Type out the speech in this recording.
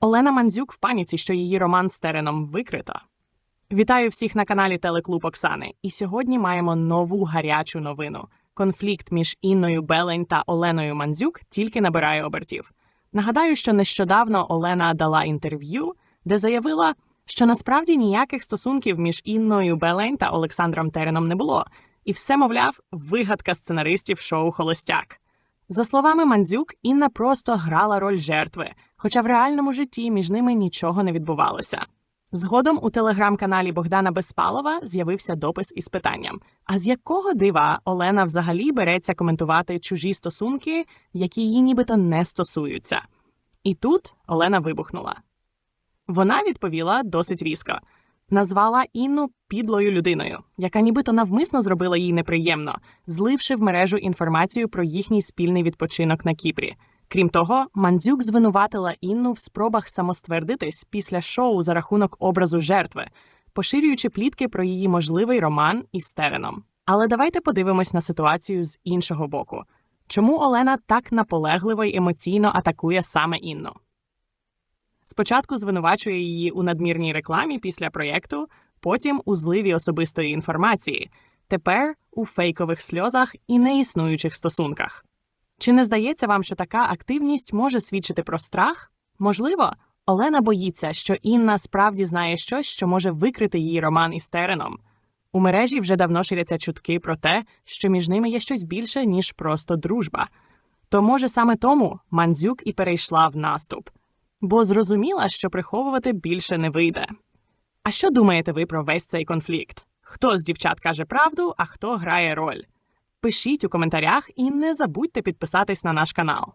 Олена Мандзюк в паніці, що її роман з Тереном викрито. Вітаю всіх на каналі Телеклуб Оксани. І сьогодні маємо нову гарячу новину. Конфлікт між Інною Белень та Оленою Мандзюк тільки набирає обертів. Нагадаю, що нещодавно Олена дала інтерв'ю, де заявила, що насправді ніяких стосунків між Інною Белень та Олександром Тереном не було, і все, мовляв, вигадка сценаристів шоу Холостяк. За словами Мандзюк, Інна просто грала роль жертви, хоча в реальному житті між ними нічого не відбувалося. Згодом у телеграм-каналі Богдана Безпалова з'явився допис із питанням: а з якого дива Олена взагалі береться коментувати чужі стосунки, які її нібито не стосуються? І тут Олена вибухнула. Вона відповіла досить різко. Назвала Інну підлою людиною, яка нібито навмисно зробила їй неприємно, зливши в мережу інформацію про їхній спільний відпочинок на Кіпрі. Крім того, Мандзюк звинуватила Інну в спробах самоствердитись після шоу за рахунок образу жертви, поширюючи плітки про її можливий роман із Тереном. Але давайте подивимось на ситуацію з іншого боку. Чому Олена так наполегливо й емоційно атакує саме Інну? Спочатку звинувачує її у надмірній рекламі після проєкту, потім у зливі особистої інформації, тепер у фейкових сльозах і неіснуючих стосунках. Чи не здається вам, що така активність може свідчити про страх? Можливо, Олена боїться, що Інна справді знає щось, що може викрити її роман із Тереном. У мережі вже давно ширяться чутки про те, що між ними є щось більше, ніж просто дружба. То, може, саме тому Мандзюк і перейшла в наступ, бо зрозуміла, що приховувати більше не вийде. А що думаєте ви про весь цей конфлікт? Хто з дівчат каже правду, а хто грає роль? Пишіть у коментарях і не забудьте підписатись на наш канал.